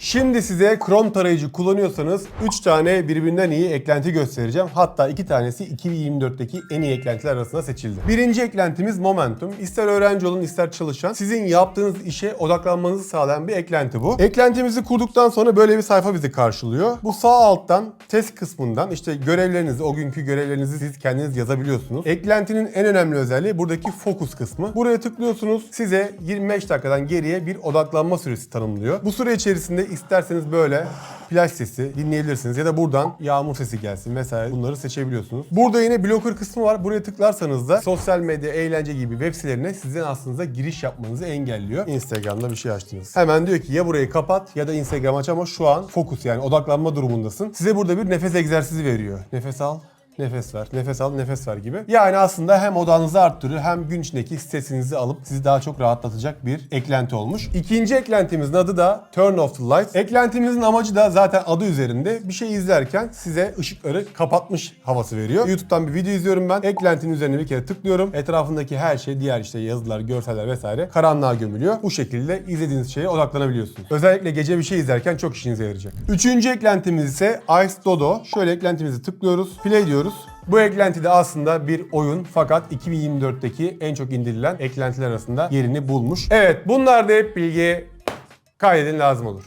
Şimdi size Chrome tarayıcı kullanıyorsanız 3 tane birbirinden iyi eklenti göstereceğim. Hatta 2 tanesi 2024'teki en iyi eklentiler arasında seçildi. Birinci eklentimiz Momentum. İster öğrenci olun ister çalışan sizin yaptığınız işe odaklanmanızı sağlayan bir eklenti bu. Eklentimizi kurduktan sonra böyle bir sayfa bizi karşılıyor. Bu sağ alttan test kısmından işte görevlerinizi, o günkü görevlerinizi siz kendiniz yazabiliyorsunuz. Eklentinin en önemli özelliği buradaki fokus kısmı. Buraya tıklıyorsunuz. Size 25 dakikadan geriye bir odaklanma süresi tanımlıyor. Bu süre içerisinde isterseniz böyle plaj sesi dinleyebilirsiniz ya da buradan yağmur sesi gelsin vesaire bunları seçebiliyorsunuz. Burada yine blocker kısmı var. Buraya tıklarsanız da sosyal medya, eğlence gibi web sitelerine sizin aslında giriş yapmanızı engelliyor. Instagram'da bir şey açtınız. Hemen diyor ki ya burayı kapat ya da Instagram aç ama şu an fokus yani odaklanma durumundasın. Size burada bir nefes egzersizi veriyor. Nefes al, Nefes ver, nefes al, nefes ver gibi. Yani aslında hem odanızı arttırıyor hem gün içindeki stresinizi alıp sizi daha çok rahatlatacak bir eklenti olmuş. İkinci eklentimizin adı da Turn Off the Lights. Eklentimizin amacı da zaten adı üzerinde bir şey izlerken size ışıkları kapatmış havası veriyor. YouTube'dan bir video izliyorum ben. Eklentinin üzerine bir kere tıklıyorum. Etrafındaki her şey, diğer işte yazılar, görseller vesaire karanlığa gömülüyor. Bu şekilde izlediğiniz şeye odaklanabiliyorsunuz. Özellikle gece bir şey izlerken çok işinize yarayacak. Üçüncü eklentimiz ise Ice Dodo. Şöyle eklentimizi tıklıyoruz. Play diyoruz. Bu eklenti de aslında bir oyun fakat 2024'teki en çok indirilen eklentiler arasında yerini bulmuş. Evet bunlar da hep bilgi kaydedin lazım olur.